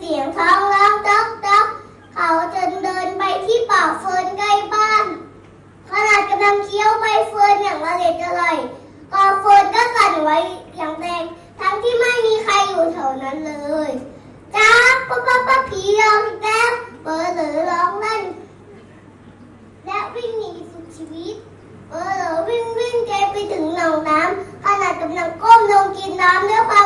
เสียงท้องร้องต๊อกต๊อกเขาจนเดินไปที่ป่าเฟิร์นใกล้บ้านขนาดกำลังเคี้ยวใบเฟิร์นอย่างละเล็ดอร่อยกอเฟิร์นก็สั่นไว้อย่างแรงทั้งที่ไม่มีใครอยู่แถวนั้นเลยจ้าป้าป้าป้าผีร้องแก้เบอร์หรือร้องนั่นและวิ่งหนีสุดชีวิตเบอร์หรือวิ่งวิ่งแกไปถึงหนองน้ำขนาดกำลังก้มลงกินน้ำด้วยความ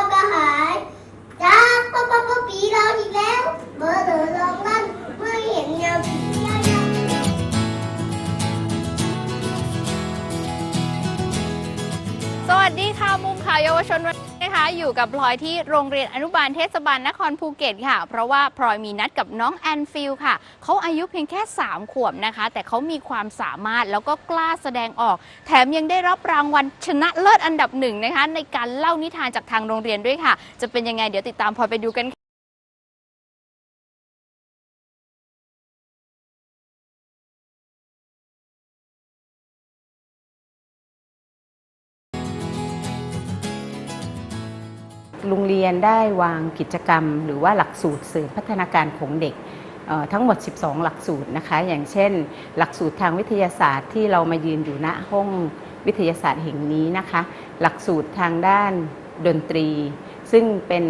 เยาวชนวันนี้นะคะ อยู่กับพลอยที่โรงเรียนอนุบาลเทศบาลนครภูเก็ตค่ะ เพราะว่าพลอยมีนัดกับน้องแอนฟิลค่ะ เขาอายุเพียงแค่ 3 ขวบนะคะ แต่เขามีความสามารถแล้วก็กล้าแสดงออก แถมยังได้รับรางวัลชนะเลิศอันดับหนึ่งนะคะ ในการเล่านิทานจากทางโรงเรียนด้วยค่ะ จะเป็นยังไงเดี๋ยวติดตามพลอยไปดูกันค่ะ โรงเรียนได้วางกิจกรรม หรือว่าหลักสูตรเสริมพัฒนาการของเด็กทั้งหมด 12 หลักสูตรนะคะ อย่างเช่น หลักสูตรทางวิทยาศาสตร์ที่เรามายืนอยู่ณห้องวิทยาศาสตร์แห่งนี้นะคะ หลักสูตรทางด้านดนตรี ซึ่งเป็น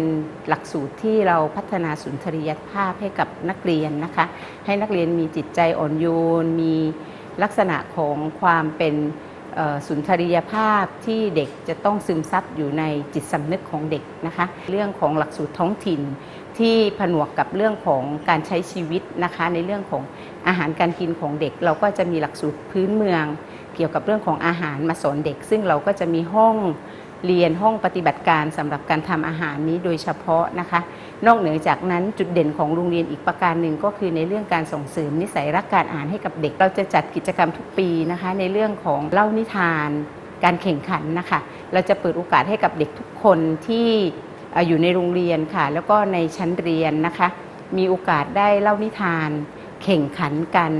หลักสูตรที่เราพัฒนาสุนทรียภาพให้กับนักเรียนนะคะ ให้นักเรียนมีจิตใจอ่อนโยน มีลักษณะของความเป็น สุนทรียภาพที่เด็กจะต้องซึมซับอยู่ในจิตสำนึกของเด็กนะคะ เรื่องของหลักสูตรท้องถิ่นที่ผนวกกับเรื่องของการใช้ชีวิตนะคะ ในเรื่องของอาหารการกินของเด็ก เราก็จะมีหลักสูตรพื้นเมือง เกี่ยวกับเรื่องของอาหารมาสอนเด็ก ซึ่งเราก็จะมีห้อง เรียนห้องปฏิบัติการสำหรับการทำอาหารนี้โดยเฉพาะนะคะ นอกเหนือจากนั้นจุดเด่นของโรงเรียนอีกประการหนึ่งก็คือในเรื่องการส่งเสริมนิสัยรักการอ่านให้กับเด็ก เราจะจัดกิจกรรมทุกปีนะคะ ในเรื่องของเล่านิทาน การแข่งขันนะคะ เราจะเปิดโอกาสให้กับเด็กทุกคนที่อยู่ในโรงเรียนค่ะ แล้วก็ในชั้นเรียนนะคะ มีโอกาสได้เล่านิทาน แข่งขันกัน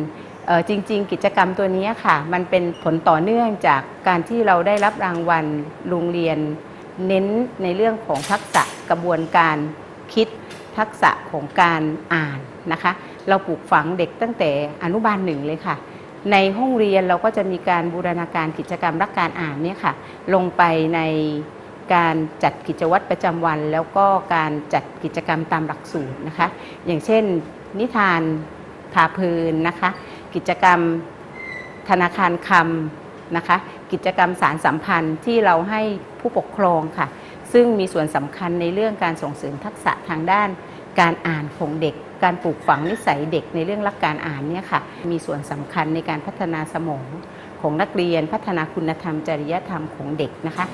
จริง ๆ กิจกรรมตัวนี้ค่ะ มันเป็นผลต่อเนื่องจากการที่เราได้รับรางวัลโรงเรียน เน้นในเรื่องของทักษะกระบวนการคิดทักษะของการอ่านนะคะ เราปลูกฝังเด็กตั้งแต่อนุบาลหนึ่งเลยค่ะ ในห้องเรียนเราก็จะมีการบูรณาการกิจกรรมรักการอ่านเนี่ยค่ะ ลงไปในการจัดกิจวัตรประจำวัน แล้วก็การจัดกิจกรรมตามหลักสูตรนะคะ อย่างเช่น นิทานพาเพลินนะคะ กิจกรรมธนาคารคำนะคะ กิจกรรมสารสัมพันธ์ที่เราให้ผู้ปกครองค่ะ ซึ่งมีส่วนสำคัญในเรื่องการส่งเสริมทักษะทางด้านการอ่านของเด็ก การปลูกฝังนิสัยเด็กในเรื่องรักการอ่านเนี่ยค่ะ มีส่วนสำคัญในการพัฒนาสมองของนักเรียน พัฒนาคุณธรรม จริยธรรมของเด็กนะคะ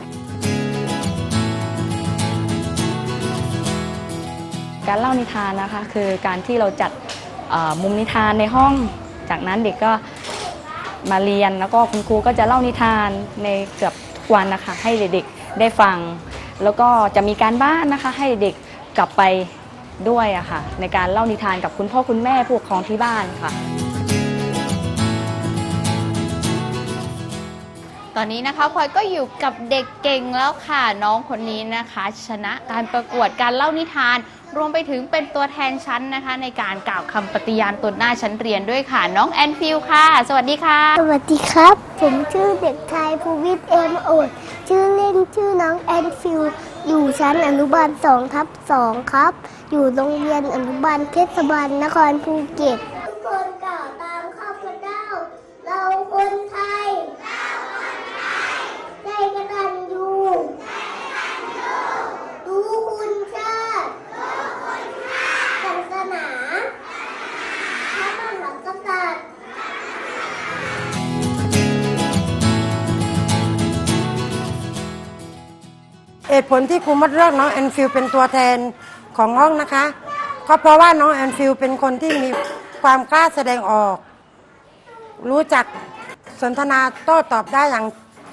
การเล่านิทานนะคะคือการที่เราจัดมุมนิทานในห้อง จากนั้นเด็กก็มาเรียนแล้วก็คุณครูก็จะเล่านิทานในเกือบทุกวันนะคะให้เด็กๆได้ฟัง แล้วก็จะมีการบ้านนะคะให้เด็กกลับไปด้วยอะค่ะในการเล่านิทานกับคุณพ่อคุณแม่ผู้ปกครองที่บ้านค่ะ ตอนนี้นะคะพลอยก็อยู่กับเด็กเก่งแล้วค่ะ น้องคนนี้นะคะ ชนะการประกวดการเล่านิทาน รวมไปถึงเป็นตัวแทนชั้นนะคะ ในการกล่าวคำปฏิญาณตนหน้าชั้นเรียนด้วยค่ะ น้องแอนฟิลค่ะ สวัสดีค่ะ สวัสดีครับ ผมชื่อเด็กชายภูวิทย์เอ็มโอดชื่อเล่นชื่อน้องแอนฟิลอยู่ชั้นอนุบาล2ทับ2ครับ อยู่โรงเรียนอนุบาลเทศบาลนครภูเก็ตทุกคนกล่าวตามข้าพเจ้า เราคนไทย ตุผลที่ครูมดเลือกน้องแอนฟิลเป็นตัวแทนของห้องนะคะ ก็เพราะว่าน้องแอนฟิลเป็นคนที่มีความกล้าแสดงออก รู้จักสนทนาโต้ตอบได้อย่าง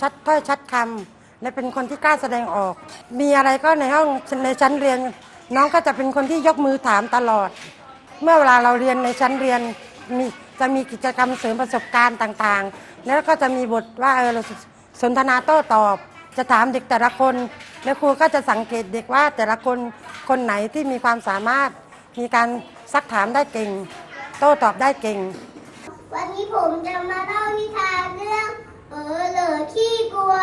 ชัดถ้อยชัดคำและเป็นคนที่กล้าแสดงออก มีอะไรก็ในห้องในชั้นเรียน น้องก็จะเป็นคนที่ยกมือถามตลอด เมื่อเวลาเราเรียนในชั้นเรียนมีจะมีกิจกรรมเสริมประสบการณ์ต่างๆ แล้วก็จะมีบทว่าเออเราสนทนาโต้ตอบ จะถามเด็กแต่ละคนแล้วครูก็จะสังเกตเด็กว่าแต่ละคนคนไหนที่มีความสามารถ มีการซักถามได้เก่ง โต้ตอบได้เก่ง วันนี้ผมจะมาเล่านิทานเรื่องเออเหลือขี้กลัว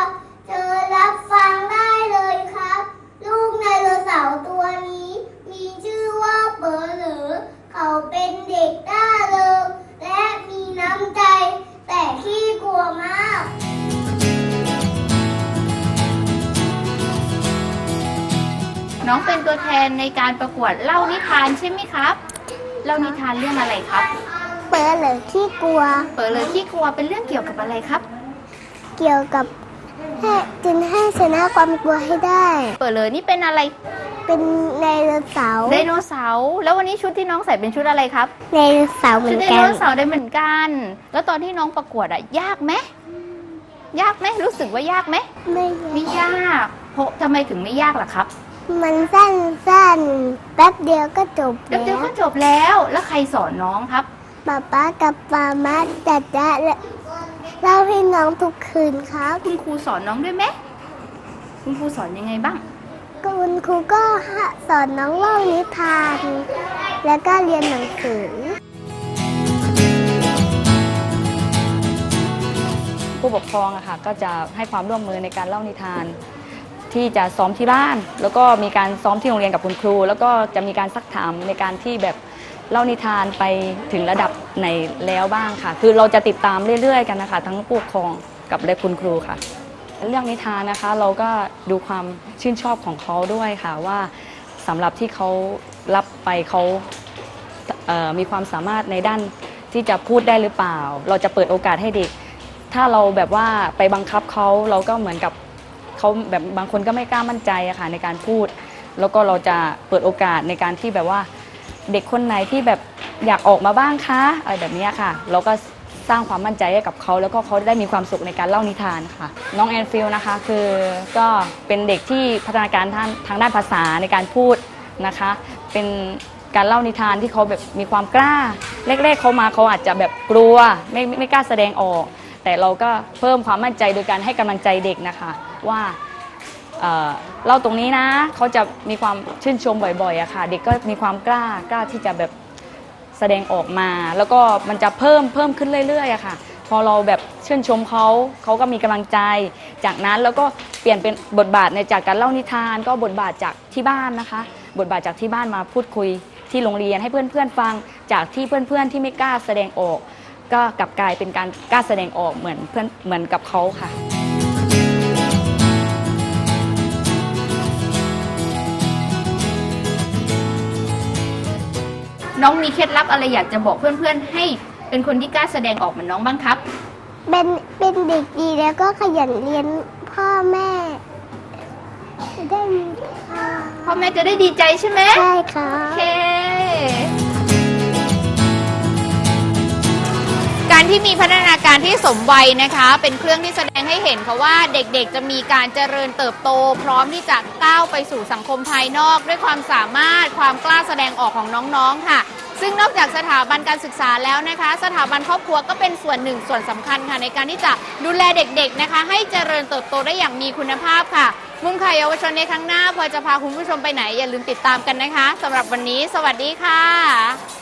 เจอรับฟังได้เลยครับ ลูกไดโนเสาร์ตัวนี้ มีชื่อว่าเบอร์หลอเขาเป็นเด็ก นตัวแทนในการประกวดเล่านิทานใช่ไหมครับ เล่านิทานเรื่องอะไรครับ เปิดเลยที่กลัว เปิดเลยที่กลัวเป็นเรื่องเกี่ยวกับอะไรครับ เกี่ยวกับให้จึงให้ชนะความกลัวให้ได้ เปิดเลยนี่เป็นอะไร เป็นไดโนเสาร์ไดโนเสาร์แล้ววันนี้ชุดที่น้องใส่เป็นชุดอะไรครับไดโนเสาร์เหมืชุอดนไดกัโนนเสาร์ได้เหมือนกัน แล้วตอนที่น้องประกวดอะยากไหมยากไหมรู้สึกว่ายากไหมไม่ไม่ยากเพราะทำไมถึงไม่ยากล่ะครับ มันสั้นสั้นๆ แป๊บเดียวก็จบเดี๋ยวแล้เดี๋ยววก็จบแล้ว แล้วใครสอนน้องครับ ป๊าป๊ากับป๊ามาจัดจะเล่าให้น้องทุกคืนครับ คุณครูสอนน้องด้วยไหมคุณครูสอนยังไงบ้าง คุณครูก็สอนน้องเล่านิทาน แล้วก็เรียนหนังสือ ผู้ปกครองอะค่ะก็จะให้ความร่วมมือในการเล่านิทาน ที่จะซ้อมที่บ้าน แล้วก็มีการซ้อมที่โรงเรียนกับคุณครู แล้วก็จะมีการซักถามในการที่แบบเล่านิทานไปถึงระดับไหนแล้วบ้างค่ะ คือเราจะติดตามเรื่อยๆ กันนะคะ ทั้งผู้ปกครองกับและคุณครูค่ะ เรื่องนิทานนะคะเราก็ดูความชื่นชอบของเขาด้วยค่ะว่าสำหรับที่เขารับไปเขาเมีความสามารถในด้านที่จะพูดได้หรือเปล่า เราจะเปิดโอกาสให้เด็ก ถ้าเราแบบว่าไปบังคับเขาเราก็เหมือนกับ เขาแบบบางคนก็ไม่กล้ามั่นใจอะค่ะในการพูด แล้วก็เราจะเปิดโอกาสในการที่แบบว่า เด็กคนไหนที่แบบอยากออกมาบ้างคะอะไรแบบเนี้ยค่ะ เราก็สร้างความมั่นใจให้กับเขาแล้วก็เขาได้มีความสุขในการเล่านิทานค่ะ น้องแอนฟิลนะคะคือก็เป็นเด็กที่พัฒนาการทางทางด้านภาษาในการพูดนะคะ เป็นการเล่านิทานที่เขาแบบมีความกล้าแรกๆเขามาเขาอาจจะแบบกลัวไม่ไม่ไม่กล้าแสดงออก แต่เราก็เพิ่มความมั่นใจโดยการให้กำลังใจเด็กนะคะ ว่าเเล่าตรงนี้นะเขาจะมีความชื่นชมบ่อยๆอะค่ะ เด็กก็มีความกล้ากล้าที่จะแบบแสดงออกมา แล้วก็มันจะเพิ่มเพิ่มขึ้นเรื่อยๆอะค่ะ พอเราแบบชื่นชมเขาเขาก็มีกำลังใจ จากนั้นแล้วก็เปลี่ยนเป็นบทบาทในจากการเล่านิทาน ก็บทบาทจากที่บ้านนะคะ บทบาทจากที่บ้านมาพูดคุยที่โรงเรียนให้เพื่อนๆฟังจากที่เพื่อนๆที่ไม่กล้าแสดงออก ก็กลับกลายเป็นการกล้าแสดงออกเหมือนเพื่อนเหมือนกับเขาค่ะ น้องมีเคล็ดลับอะไรอยากจะบอกเพื่อนๆ ให้เป็นคนที่กล้าแสดงออกเหมือนน้องบ้างครับ เป็นเป็นเด็กดีแล้วก็ขยันเรียนพ่อแม่จะได้มีค่าพ่อแม่จะได้ดีใจใช่ไหมใช่ค่ะโอเค ที่มีพัฒนาการที่สมวัยนะคะ เป็นเครื่องที่แสดงให้เห็นค่ะว่าเด็กๆ จะมีการเจริญเติบโต พร้อมที่จะก้าวไปสู่สังคมภายนอก ด้วยความสามารถความกล้าแสดงออกของน้องๆค่ะ ซึ่งนอกจากสถาบันการศึกษาแล้วนะคะ สถาบันครอบครัวก็เป็นส่วนหนึ่งส่วนสำคัญค่ะในการที่จะดูแลเด็กๆนะคะ ให้เจริญเติบโตได้อย่างมีคุณภาพค่ะ มุมข่าวเยาวชนในครั้งหน้าพอจะพาคุณผู้ชมไปไหนอย่าลืมติดตามกันนะคะสำหรับวันนี้ สวัสดีค่ะ